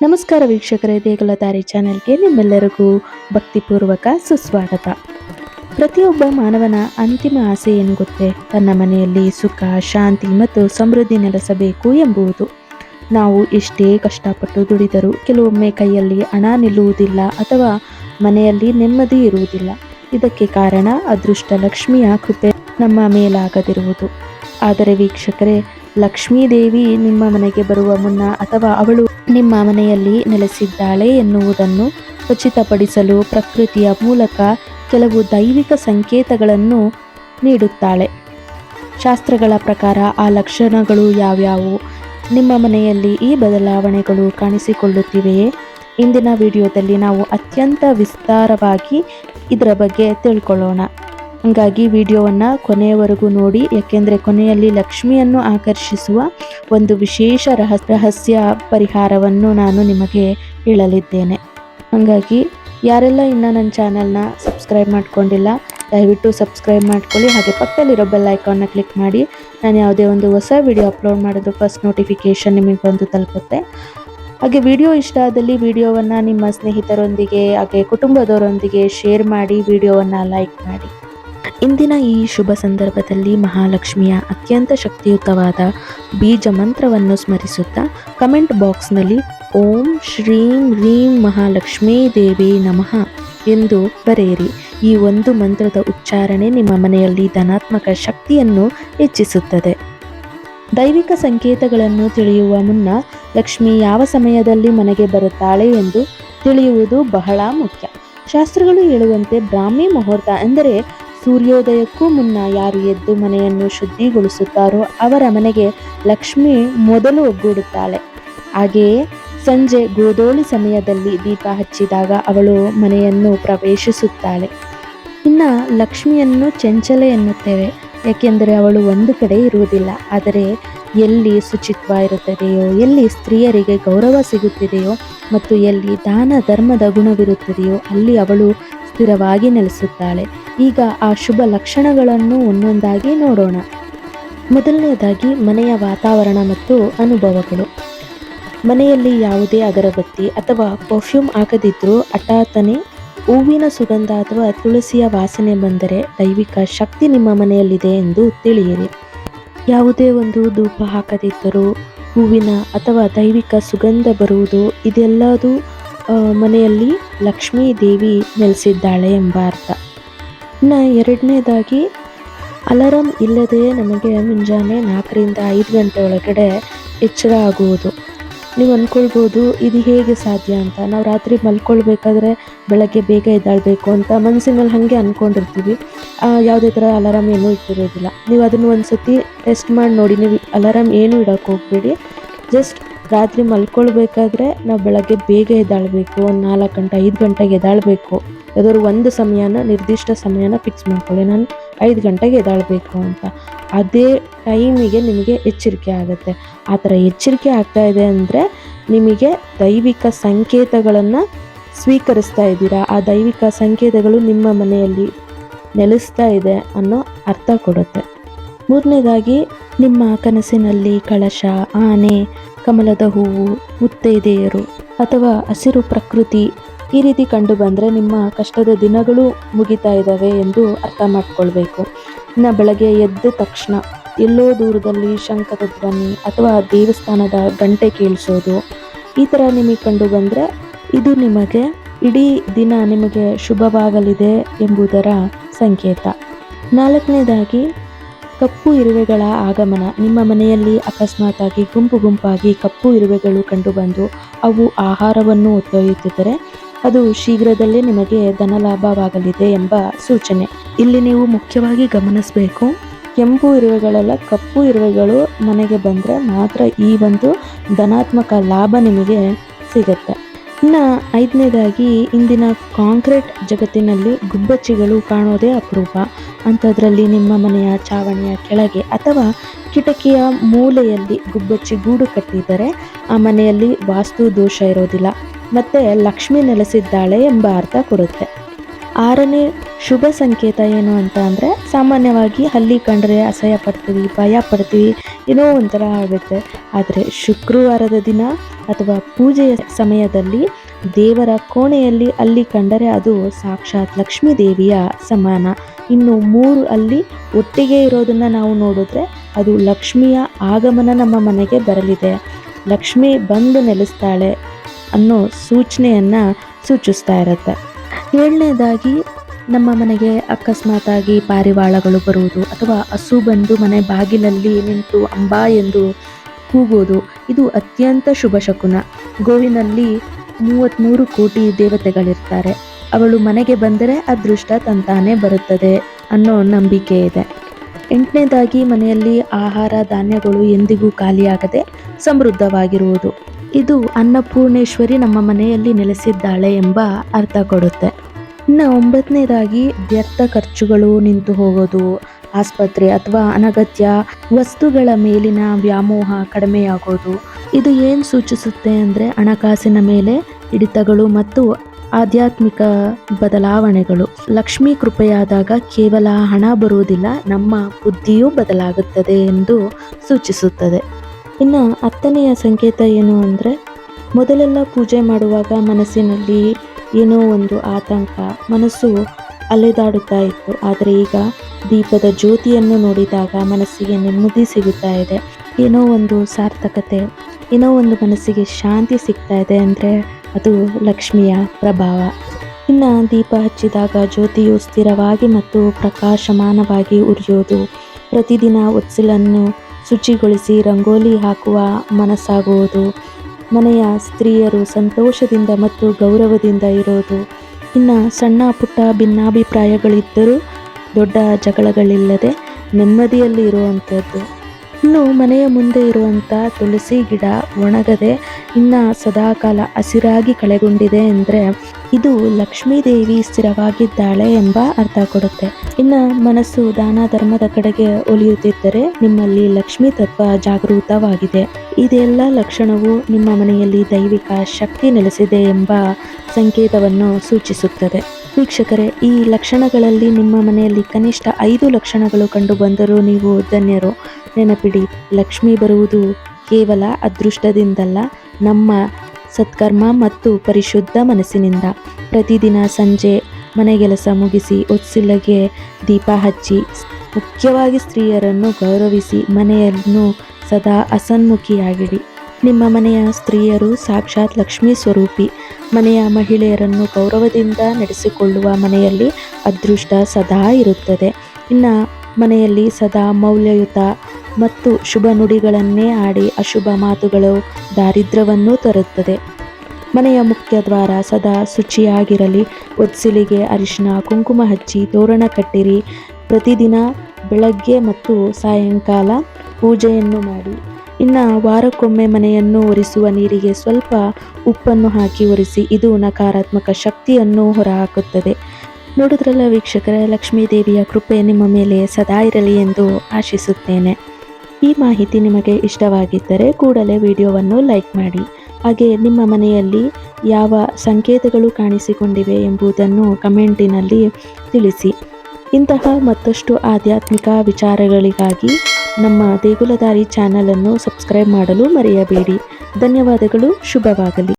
ನಮಸ್ಕಾರ ವೀಕ್ಷಕರೇ, ದೇಗುಲ ದಾರಿ ಚಾನೆಲ್ಗೆ ನಿಮ್ಮೆಲ್ಲರಿಗೂ ಭಕ್ತಿಪೂರ್ವಕ ಸುಸ್ವಾಗತ. ಪ್ರತಿಯೊಬ್ಬ ಮಾನವನ ಅಂತಿಮ ಆಸೆ ಏನು ಗೊತ್ತೇ ತನ್ನ ಮನೆಯಲ್ಲಿ ಸುಖ, ಶಾಂತಿ ಮತ್ತು ಸಮೃದ್ಧಿ ನೆಲೆಸಬೇಕು ಎಂಬುದು ನಾವು ಎಷ್ಟೇ ಕಷ್ಟಪಟ್ಟು ದುಡಿದರೂ ಕೆಲವೊಮ್ಮೆ ಕೈಯಲ್ಲಿ ಹಣ ನಿಲ್ಲುವುದಿಲ್ಲ ಅಥವಾ ಮನೆಯಲ್ಲಿ ನೆಮ್ಮದಿ ಇರುವುದಿಲ್ಲ. ಇದಕ್ಕೆ ಕಾರಣ ಅದೃಷ್ಟ ಲಕ್ಷ್ಮಿಯ ಕೃಪೆ ನಮ್ಮ ಮೇಲಾಗದಿರುವುದು. ಆದರೆ ವೀಕ್ಷಕರೇ ಲಕ್ಷ್ಮೀ ದೇವಿ ನಿಮ್ಮ ಮನೆಗೆ ಬರುವ ಮುನ್ನ ಅಥವಾ ಅವಳು ನಿಮ್ಮ ಮನೆಯಲ್ಲಿ ನೆಲೆಸಿದ್ದಾಳೆ ಎನ್ನುವುದನ್ನು ಖಚಿತಪಡಿಸಲು ಪ್ರಕೃತಿಯ ಮೂಲಕ ಕೆಲವು ದೈವಿಕ ಸಂಕೇತಗಳನ್ನು ನೀಡುತ್ತಾಳೆ. ಶಾಸ್ತ್ರಗಳ ಪ್ರಕಾರ ಆ ಲಕ್ಷಣಗಳು ಯಾವ್ಯಾವು? ನಿಮ್ಮ ಮನೆಯಲ್ಲಿ ಈ ಬದಲಾವಣೆಗಳು ಕಾಣಿಸಿಕೊಳ್ಳುತ್ತಿವೆಯೇ? ಇಂದಿನ ವಿಡಿಯೋದಲ್ಲಿ ನಾವು ಅತ್ಯಂತ ವಿಸ್ತಾರವಾಗಿ ಇದರ ಬಗ್ಗೆ ತಿಳ್ಕೊಳ್ಳೋಣ. ಹಾಗಾಗಿ ವಿಡಿಯೋವನ್ನು ಕೊನೆಯವರೆಗೂ ನೋಡಿ, ಯಾಕೆಂದರೆ ಕೊನೆಯಲ್ಲಿ ಲಕ್ಷ್ಮಿಯನ್ನು ಆಕರ್ಷಿಸುವ ಒಂದು ವಿಶೇಷ ರಹಸ್, ರಹಸ್ಯ ಪರಿಹಾರವನ್ನು ನಾನು ನಿಮಗೆ ಹೇಳಲಿದ್ದೇನೆ. ಹಾಗಾಗಿ ಯಾರೆಲ್ಲ ಇನ್ನು ನನ್ನ ಚಾನಲ್ನ ಸಬ್ಸ್ಕ್ರೈಬ್ ಮಾಡ್ಕೊಂಡಿಲ್ಲ, ದಯವಿಟ್ಟು ಸಬ್ಸ್ಕ್ರೈಬ್ ಮಾಡ್ಕೊಳ್ಳಿ. ಹಾಗೆ ಪಕ್ಕದಲ್ಲಿರೋ ಬೆಲ್ ಐಕಾನ್ನ ಕ್ಲಿಕ್ ಮಾಡಿ. ನಾನು ಯಾವುದೇ ಒಂದು ಹೊಸ ವಿಡಿಯೋ ಅಪ್ಲೋಡ್ ಮಾಡೋದು ಫಸ್ಟ್ ನೋಟಿಫಿಕೇಷನ್ ನಿಮಗೆ ಬಂದು ತಲುಪುತ್ತೆ. ಹಾಗೆ ವಿಡಿಯೋ ಇಷ್ಟ ಆದಲ್ಲಿ ವಿಡಿಯೋವನ್ನು ನಿಮ್ಮ ಸ್ನೇಹಿತರೊಂದಿಗೆ, ಹಾಗೆ ಕುಟುಂಬದವರೊಂದಿಗೆ ಶೇರ್ ಮಾಡಿ, ವಿಡಿಯೋವನ್ನು ಲೈಕ್ ಮಾಡಿ. ಇಂದಿನ ಈ ಶುಭ ಸಂದರ್ಭದಲ್ಲಿ ಮಹಾಲಕ್ಷ್ಮಿಯ ಅತ್ಯಂತ ಶಕ್ತಿಯುತವಾದ ಬೀಜ ಮಂತ್ರವನ್ನು ಸ್ಮರಿಸುತ್ತಾ ಕಮೆಂಟ್ ಬಾಕ್ಸ್ನಲ್ಲಿ ಓಂ ಶ್ರೀಂ ರೀಂ ಮಹಾಲಕ್ಷ್ಮೀ ದೇವಿ ನಮಃ ಎಂದು ಬರೆಯಿರಿ. ಈ ಒಂದು ಮಂತ್ರದ ಉಚ್ಚಾರಣೆ ನಿಮ್ಮ ಮನೆಯಲ್ಲಿ ಧನಾತ್ಮಕ ಶಕ್ತಿಯನ್ನು ಹೆಚ್ಚಿಸುತ್ತದೆ. ದೈವಿಕ ಸಂಕೇತಗಳನ್ನು ತಿಳಿಯುವ ಮುನ್ನ ಲಕ್ಷ್ಮಿ ಯಾವ ಸಮಯದಲ್ಲಿ ಮನೆಗೆ ಬರುತ್ತಾಳೆ ಎಂದು ತಿಳಿಯುವುದು ಬಹಳ ಮುಖ್ಯ. ಶಾಸ್ತ್ರಗಳು ಹೇಳುವಂತೆ ಬ್ರಾಹ್ಮಿ ಮುಹೂರ್ತ ಎಂದರೆ ಸೂರ್ಯೋದಯಕ್ಕೂ ಮುನ್ನ ಯಾರು ಎದ್ದು ಮನೆಯನ್ನು ಶುದ್ಧಿಗೊಳಿಸುತ್ತಾರೋ ಅವರ ಮನೆಗೆ ಲಕ್ಷ್ಮಿ ಮೊದಲು ಒಗ್ಗೂಡುತ್ತಾಳೆ. ಹಾಗೆಯೇ ಸಂಜೆ ಗೋದೋಳಿ ಸಮಯದಲ್ಲಿ ದೀಪ ಹಚ್ಚಿದಾಗ ಅವಳು ಮನೆಯನ್ನು ಪ್ರವೇಶಿಸುತ್ತಾಳೆ. ಇನ್ನು ಲಕ್ಷ್ಮಿಯನ್ನು ಚಂಚಲೆ ಎನ್ನುತ್ತೇವೆ ಏಕೆಂದರೆ ಅವಳು ಒಂದು ಕಡೆ ಇರುವುದಿಲ್ಲ. ಆದರೆ ಎಲ್ಲಿ ಶುಚಿತ್ವ ಇರುತ್ತದೆಯೋ, ಎಲ್ಲಿ ಸ್ತ್ರೀಯರಿಗೆ ಗೌರವ ಸಿಗುತ್ತಿದೆಯೋ, ಮತ್ತು ಎಲ್ಲಿ ದಾನ ಧರ್ಮದ ಗುಣವಿರುತ್ತದೆಯೋ, ಅಲ್ಲಿ ಅವಳು ಸ್ಥಿರವಾಗಿ ನೆಲೆಸುತ್ತಾಳೆ. ಈಗ ಆ ಶುಭ ಲಕ್ಷಣಗಳನ್ನು ಒಂದೊಂದಾಗಿ ನೋಡೋಣ. ಮೊದಲನೆಯದಾಗಿ ಮನೆಯ ವಾತಾವರಣ ಮತ್ತು ಅನುಭವಗಳು. ಮನೆಯಲ್ಲಿ ಯಾವುದೇ ಅಗರಬತ್ತಿ ಅಥವಾ ಪರ್ಫ್ಯೂಮ್ ಹಾಕದಿದ್ದರೂ ಹಠಾತ್ತನೆ ಹೂವಿನ ಸುಗಂಧ ಅಥವಾ ತುಳಸಿಯ ವಾಸನೆ ಬಂದರೆ ದೈವಿಕ ಶಕ್ತಿ ನಿಮ್ಮ ಮನೆಯಲ್ಲಿದೆ ಎಂದು ತಿಳಿಯಿರಿ. ಯಾವುದೇ ಒಂದು ಧೂಪ ಹಾಕದಿದ್ದರೂ ಹೂವಿನ ಅಥವಾ ದೈವಿಕ ಸುಗಂಧ ಬರುವುದು ಇದೆಲ್ಲದೂ ಮನೆಯಲ್ಲಿ ಲಕ್ಷ್ಮೀ ದೇವಿ ನೆಲೆಸಿದ್ದಾಳೆ ಎಂಬ ಅರ್ಥ. ಇನ್ನು ಎರಡನೇದಾಗಿ, ಅಲಾರಂ ಇಲ್ಲದೆಯೇ ನಮಗೆ ಮುಂಜಾನೆ ನಾಲ್ಕರಿಂದ ಐದು ಗಂಟೆ ಒಳಗಡೆ ಎಚ್ಚರ ಆಗುವುದು. ನೀವು ಅಂದ್ಕೊಳ್ಬೋದು ಇದು ಹೇಗೆ ಸಾಧ್ಯ ಅಂತ. ನಾವು ರಾತ್ರಿ ಮಲ್ಕೊಳ್ಬೇಕಾದ್ರೆ ಬೆಳಗ್ಗೆ ಬೇಗ ಎದ್ದಾಳಬೇಕು ಅಂತ ಮನಸ್ಸಿನಲ್ಲಿ ಹಾಗೆ ಅಂದ್ಕೊಂಡಿರ್ತೀವಿ ಯಾವುದೇ ಥರ ಅಲಾರಾಮ್ ಏನೂ ಇಟ್ಟಿರೋದಿಲ್ಲ. ನೀವು ಅದನ್ನು ಒಂದು ಸತಿ ಟೆಸ್ಟ್ ಮಾಡಿ ನೋಡಿ. ನೀವು ಅಲಾರಾಮ್ ಏನೂ ಇಡೋಕೆ ಹೋಗಬೇಡಿ. ಜಸ್ಟ್ ರಾತ್ರಿ ಮಲ್ಕೊಳ್ಬೇಕಾದ್ರೆ ನಾವು ಬೆಳಗ್ಗೆ ಬೇಗ ಎದ್ದಾಳಬೇಕು, ಒಂದು ನಾಲ್ಕು ಗಂಟೆ, ಐದು ಗಂಟೆಗೆ ಎದ್ದಾಳಬೇಕು. ಯಾವ್ದಾದ್ರು ಒಂದು ಸಮಯನ, ನಿರ್ದಿಷ್ಟ ಸಮಯನ ಫಿಕ್ಸ್ ಮಾಡ್ಕೊಳ್ಳಿ. ನಾನು ಐದು ಗಂಟೆಗೆ ಎದ್ದಾಳಬೇಕು ಅಂತ. ಅದೇ ಟೈಮಿಗೆ ನಿಮಗೆ ಎಚ್ಚರಿಕೆ ಆಗುತ್ತೆ. ಆ ಥರ ಎಚ್ಚರಿಕೆ ಆಗ್ತಾ ಇದೆ ಅಂದರೆ ನಿಮಗೆ ದೈವಿಕ ಸಂಕೇತಗಳನ್ನು ಸ್ವೀಕರಿಸ್ತಾ ಇದ್ದೀರಾ? ಆ ದೈವಿಕ ಸಂಕೇತಗಳು ನಿಮ್ಮ ಮನೆಯಲ್ಲಿ ನೆಲೆಸ್ತಾ ಇದೆ ಅನ್ನೋ ಅರ್ಥ ಕೊಡುತ್ತೆ. ಮೂರನೇದಾಗಿ, ನಿಮ್ಮ ಕನಸಿನಲ್ಲಿ ಕಳಶ, ಆನೆ ಕಮಲದ ಹೂವು ಮುತ್ತೈದೆಯರು ಅಥವಾ ಹಸಿರು ಪ್ರಕೃತಿ ಈ ರೀತಿ ಕಂಡು ಬಂದರೆ ನಿಮ್ಮ ಕಷ್ಟದ ದಿನಗಳು ಮುಗಿತಾ ಇದ್ದಾವೆ ಎಂದು ಅರ್ಥ ಮಾಡಿಕೊಳ್ಬೇಕು. ಇನ್ನು ಬೆಳಗ್ಗೆ ಎದ್ದ ತಕ್ಷಣ ಎಲ್ಲೋ ದೂರದಲ್ಲಿ ಶಂಕದ ಧ್ವನಿ ಅಥವಾ ದೇವಸ್ಥಾನದ ಗಂಟೆ ಕೇಳಿಸೋದು, ಈ ಥರ ನಿಮಗೆ ಕಂಡು ಬಂದರೆ ಇದು ನಿಮಗೆ ಇಡೀ ದಿನ ನಿಮಗೆ ಶುಭವಾಗಲಿದೆ ಎಂಬುದರ ಸಂಕೇತ. ನಾಲ್ಕನೇದಾಗಿ ಕಪ್ಪು ಇರುವೆಗಳ ಆಗಮನ. ನಿಮ್ಮ ಮನೆಯಲ್ಲಿ ಅಕಸ್ಮಾತಾಗಿ ಗುಂಪು ಗುಂಪಾಗಿ ಕಪ್ಪು ಇರುವೆಗಳು ಕಂಡುಬಂದು ಅವು ಆಹಾರವನ್ನು ಒತ್ತೊಯ್ಯುತ್ತಿದ್ದರೆ ಅದು ಶೀಘ್ರದಲ್ಲೇ ನಿಮಗೆ ಧನಲಾಭವಾಗಲಿದೆ ಎಂಬ ಸೂಚನೆ. ಇಲ್ಲಿ ನೀವು ಮುಖ್ಯವಾಗಿ ಗಮನಿಸಬೇಕು, ಕೆಂಪು ಇರುವೆಗಳೆಲ್ಲ ಕಪ್ಪು ಇರುವೆಗಳು ಮನೆಗೆ ಬಂದರೆ ಮಾತ್ರ ಈ ಒಂದು ಧನಾತ್ಮಕ ಲಾಭ ನಿಮಗೆ ಸಿಗುತ್ತೆ. ಇನ್ನು ಐದನೇದಾಗಿ, ಇಂದಿನ ಕಾಂಕ್ರೀಟ್ ಜಗತ್ತಿನಲ್ಲಿ ಗುಬ್ಬಚ್ಚಿಗಳು ಕಾಣೋದೇ ಅಪರೂಪ. ಅಂಥದ್ರಲ್ಲಿ ನಿಮ್ಮ ಮನೆಯ ಚಾವಣಿಯ ಕೆಳಗೆ ಅಥವಾ ಕಿಟಕಿಯ ಮೂಲೆಯಲ್ಲಿ ಗುಬ್ಬಚ್ಚಿ ಗೂಡು ಕಟ್ಟಿದರೆ ಆ ಮನೆಯಲ್ಲಿ ವಾಸ್ತು ದೋಷ ಇರೋದಿಲ್ಲ. ಮತ್ತು ಲಕ್ಷ್ಮಿ ನೆಲೆಸಿದ್ದಾಳೆ ಎಂಬ ಅರ್ಥ ಕೊಡುತ್ತೆ. ಆರನೇ ಶುಭ ಸಂಕೇತ ಏನು ಅಂತ ಅಂದರೆ ಸಾಮಾನ್ಯವಾಗಿ ಹಲ್ಲಿ ಕಂಡ್ರೆ ಅಸಹ್ಯ ಪಡ್ತೀವಿ, ಭಯ ಪಡ್ತೀವಿ, ಏನೋ ಒಂಥರ ಆಗುತ್ತೆ. ಆದರೆ ಶುಕ್ರವಾರದ ದಿನ ಅಥವಾ ಪೂಜೆಯ ಸಮಯದಲ್ಲಿ ದೇವರ ಕೋಣೆಯಲ್ಲಿ ಅಲ್ಲಿ ಕಂಡರೆ ಅದು ಸಾಕ್ಷಾತ್ ಲಕ್ಷ್ಮೀ ದೇವಿಯ ಸಮಾನ. ಇನ್ನು ಮೂರು ಅಲ್ಲಿ ಒಟ್ಟಿಗೆ ಇರೋದನ್ನು ನಾವು ನೋಡಿದ್ರೆ ಅದು ಲಕ್ಷ್ಮಿಯ ಆಗಮನ ನಮ್ಮ ಮನೆಗೆ ಬರಲಿದೆ. ಲಕ್ಷ್ಮಿ ಬಂದು ನೆಲೆಸ್ತಾಳೆ ಅನ್ನೋ ಸೂಚನೆಯನ್ನು ಸೂಚಿಸ್ತಾ ಇರುತ್ತೆ. ಏಳನೇದಾಗಿ ನಮ್ಮ ಮನೆಗೆ ಅಕಸ್ಮಾತಾಗಿ ಪಾರಿವಾಳಗಳು ಬರುವುದು ಅಥವಾ ಹಸು ಬಂದು ಮನೆ ಬಾಗಿಲಲ್ಲಿ ನಿಂತು ಅಂಬಾ ಎಂದು ಕೂಗೋದು ಇದು ಅತ್ಯಂತ ಶುಭ ಶಕುನ. ಗೋವಿನಲ್ಲಿ ಮೂವತ್ತ್ಮೂರು ಕೋಟಿ ದೇವತೆಗಳಿರ್ತಾರೆ. ಅವಳು ಮನೆಗೆ ಬಂದರೆ ಅದೃಷ್ಟ ತಂತಾನೆ ಬರುತ್ತದೆ ಅನ್ನೋ ನಂಬಿಕೆ ಇದೆ. ಎಂಟನೇದಾಗಿ ಮನೆಯಲ್ಲಿ ಆಹಾರ ಧಾನ್ಯಗಳು ಎಂದಿಗೂ ಖಾಲಿಯಾಗದೆ ಸಮೃದ್ಧವಾಗಿರುವುದು. ಇದು ಅನ್ನಪೂರ್ಣೇಶ್ವರಿ ನಮ್ಮ ಮನೆಯಲ್ಲಿ ನೆಲೆಸಿದ್ದಾಳೆ ಎಂಬ ಅರ್ಥ ಕೊಡುತ್ತೆ. ಇನ್ನು ಒಂಬತ್ತನೇದಾಗಿ ವ್ಯರ್ಥ ಖರ್ಚುಗಳು ನಿಂತು ಹೋಗೋದು. ಆಸ್ಪತ್ರೆ ಅಥವಾ ಅನಗತ್ಯ ವಸ್ತುಗಳ ಮೇಲಿನ ವ್ಯಾಮೋಹ ಕಡಿಮೆಯಾಗೋದು. ಇದು ಏನು ಸೂಚಿಸುತ್ತೆ ಅಂದರೆ ಹಣಕಾಸಿನ ಮೇಲೆ ಹಿಡಿತಗಳು ಮತ್ತು ಆಧ್ಯಾತ್ಮಿಕ ಬದಲಾವಣೆಗಳು. ಲಕ್ಷ್ಮಿ ಕೃಪೆಯಾದಾಗ ಕೇವಲ ಹಣ ಬರುವುದಿಲ್ಲ, ನಮ್ಮ ಬುದ್ಧಿಯೂ ಬದಲಾಗುತ್ತದೆ ಎಂದು ಸೂಚಿಸುತ್ತದೆ. ಇನ್ನು ಹತ್ತನೆಯ ಸಂಕೇತ ಏನು ಅಂದರೆ, ಮೊದಲೆಲ್ಲ ಪೂಜೆ ಮಾಡುವಾಗ ಮನಸ್ಸಿನಲ್ಲಿ ಏನೋ ಒಂದು ಆತಂಕ, ಮನಸ್ಸು ಅಲೆದಾಡುತ್ತಾ ಇತ್ತು. ಆದರೆ ಈಗ ದೀಪದ ಜ್ಯೋತಿಯನ್ನು ನೋಡಿದಾಗ ಮನಸ್ಸಿಗೆ ನೆಮ್ಮದಿ ಸಿಗುತ್ತಾ ಇದೆ. ಏನೋ ಒಂದು ಸಾರ್ಥಕತೆ, ಏನೋ ಒಂದು ಮನಸ್ಸಿಗೆ ಶಾಂತಿ ಸಿಗ್ತಾ ಇದೆ ಅಂದರೆ ಅದು ಲಕ್ಷ್ಮಿಯ ಪ್ರಭಾವ. ಇನ್ನು ದೀಪ ಹಚ್ಚಿದಾಗ ಜ್ಯೋತಿಯು ಸ್ಥಿರವಾಗಿ ಮತ್ತು ಪ್ರಕಾಶಮಾನವಾಗಿ ಉರಿಯೋದು. ಪ್ರತಿದಿನ ಒತ್ಸಲನ್ನು ಶುಚಿಗೊಳಿಸಿ ರಂಗೋಲಿ ಹಾಕುವ ಮನಸ್ಸಾಗುವುದು. ಮನೆಯ ಸ್ತ್ರೀಯರು ಸಂತೋಷದಿಂದ ಮತ್ತು ಗೌರವದಿಂದ ಇರೋದು. ಇನ್ನು ಸಣ್ಣ ಪುಟ್ಟ ಭಿನ್ನಾಭಿಪ್ರಾಯಗಳಿದ್ದರೂ ದೊಡ್ಡ ಜಗಳಗಳಿಲ್ಲದೆ ನೆಮ್ಮದಿಯಲ್ಲಿ ಇರುವಂಥದ್ದು. ಇನ್ನು ಮನೆಯ ಮುಂದೆ ಇರುವಂಥ ತುಳಸಿ ಗಿಡ, ಒಣಗದೆ ಇನ್ನು ಸದಾಕಾಲ ಹಸಿರಾಗಿ ಕಳೆಗೊಂಡಿದೆ ಅಂದರೆ ಇದು ಲಕ್ಷ್ಮೀ ದೇವಿ ಸ್ಥಿರವಾಗಿದ್ದಾಳೆ ಎಂಬ ಅರ್ಥ ಕೊಡುತ್ತೆ. ಇನ್ನು ಮನಸ್ಸು ದಾನ ಧರ್ಮದ ಕಡೆಗೆ ಒಲಿಯುತ್ತಿದ್ದರೆ ನಿಮ್ಮಲ್ಲಿ ಲಕ್ಷ್ಮೀ ತತ್ವ ಜಾಗೃತವಾಗಿದೆ ಇದೆಲ್ಲ ಲಕ್ಷಣವು ನಿಮ್ಮ ಮನೆಯಲ್ಲಿ ದೈವಿಕ ಶಕ್ತಿ ನೆಲೆಸಿದೆ ಎಂಬ ಸಂಕೇತವನ್ನು ಸೂಚಿಸುತ್ತದೆ. ವೀಕ್ಷಕರೇ, ಈ ಲಕ್ಷಣಗಳಲ್ಲಿ ನಿಮ್ಮ ಮನೆಯಲ್ಲಿ ಕನಿಷ್ಠ ಐದು ಲಕ್ಷಣಗಳು ಕಂಡುಬಂದರೂ ನೀವು ಧನ್ಯರು. ನೆನಪಿಡಿ, ಲಕ್ಷ್ಮಿ ಬರುವುದು ಕೇವಲ ಅದೃಷ್ಟದಿಂದಲ್ಲ, ನಮ್ಮ ಸತ್ಕರ್ಮ ಮತ್ತು ಪರಿಶುದ್ಧ ಮನಸ್ಸಿನಿಂದ. ಪ್ರತಿದಿನ ಸಂಜೆ ಮನೆಗೆಲಸ ಮುಗಿಸಿ ಒತ್ಸಿಲಗೆ ದೀಪ ಹಚ್ಚಿ, ಮುಖ್ಯವಾಗಿ ಸ್ತ್ರೀಯರನ್ನು ಗೌರವಿಸಿ ಮನೆಯನ್ನು ಸದಾ ಅಸನ್ಮುಖಿಯಾಗಿಡಿ. ನಿಮ್ಮ ಮನೆಯ ಸ್ತ್ರೀಯರು ಸಾಕ್ಷಾತ್ ಲಕ್ಷ್ಮೀ ಸ್ವರೂಪಿ. ಮನೆಯ ಮಹಿಳೆಯರನ್ನು ಗೌರವದಿಂದ ನಡೆಸಿಕೊಳ್ಳುವ ಮನೆಯಲ್ಲಿ ಅದೃಷ್ಟ ಸದಾ ಇರುತ್ತದೆ. ಇನ್ನು ಮನೆಯಲ್ಲಿ ಸದಾ ಮೌಲ್ಯಯುತ ಮತ್ತು ಶುಭ ನುಡಿಗಳನ್ನೇ ಆಡಿ ಅಶುಭ ಮಾತುಗಳು ದಾರಿದ್ರ್ಯವನ್ನು ತರುತ್ತದೆ. ಮನೆಯ ಮುಖ್ಯ ದ್ವಾರ ಸದಾ ಶುಚಿಯಾಗಿರಲಿ. ಒತ್ಸಿಲಿಗೆ ಅರಿಶಿನ ಕುಂಕುಮ ಹಚ್ಚಿ ತೋರಣ ಕಟ್ಟಿರಿ. ಪ್ರತಿದಿನ ಬೆಳಗ್ಗೆ ಮತ್ತು ಸಾಯಂಕಾಲ ಪೂಜೆಯನ್ನು ಮಾಡಿ. ಇನ್ನು ವಾರಕ್ಕೊಮ್ಮೆ ಮನೆಯನ್ನು ಒರೆಸುವ ನೀರಿಗೆ ಸ್ವಲ್ಪ ಉಪ್ಪನ್ನು ಹಾಕಿ ಒರೆಸಿ, ಇದು ನಕಾರಾತ್ಮಕ ಶಕ್ತಿಯನ್ನು ಹೊರಹಾಕುತ್ತದೆ. ನೋಡಿದ್ರಲ್ಲ ವೀಕ್ಷಕರ, ಲಕ್ಷ್ಮೀದೇವಿಯ ಕೃಪೆ ನಿಮ್ಮ ಮೇಲೆ ಸದಾ ಇರಲಿ ಎಂದು ಆಶಿಸುತ್ತೇನೆ. ಈ ಮಾಹಿತಿ ನಿಮಗೆ ಇಷ್ಟವಾಗಿದ್ದರೆ ಕೂಡಲೇ ವಿಡಿಯೋವನ್ನು ಲೈಕ್ ಮಾಡಿ. ಹಾಗೆ ನಿಮ್ಮ ಮನೆಯಲ್ಲಿ ಯಾವ ಸಂಕೇತಗಳು ಕಾಣಿಸಿಕೊಂಡಿವೆ ಎಂಬುದನ್ನು ಕಮೆಂಟಿನಲ್ಲಿ ತಿಳಿಸಿ. ಇಂತಹ ಮತ್ತಷ್ಟು ಆಧ್ಯಾತ್ಮಿಕ ವಿಚಾರಗಳಿಗಾಗಿ ನಮ್ಮ ದೇಗುಲದಾರಿ ಚಾನಲನ್ನು ಸಬ್ಸ್ಕ್ರೈಬ್ ಮಾಡಲು ಮರೆಯಬೇಡಿ. ಧನ್ಯವಾದಗಳು, ಶುಭವಾಗಲಿ.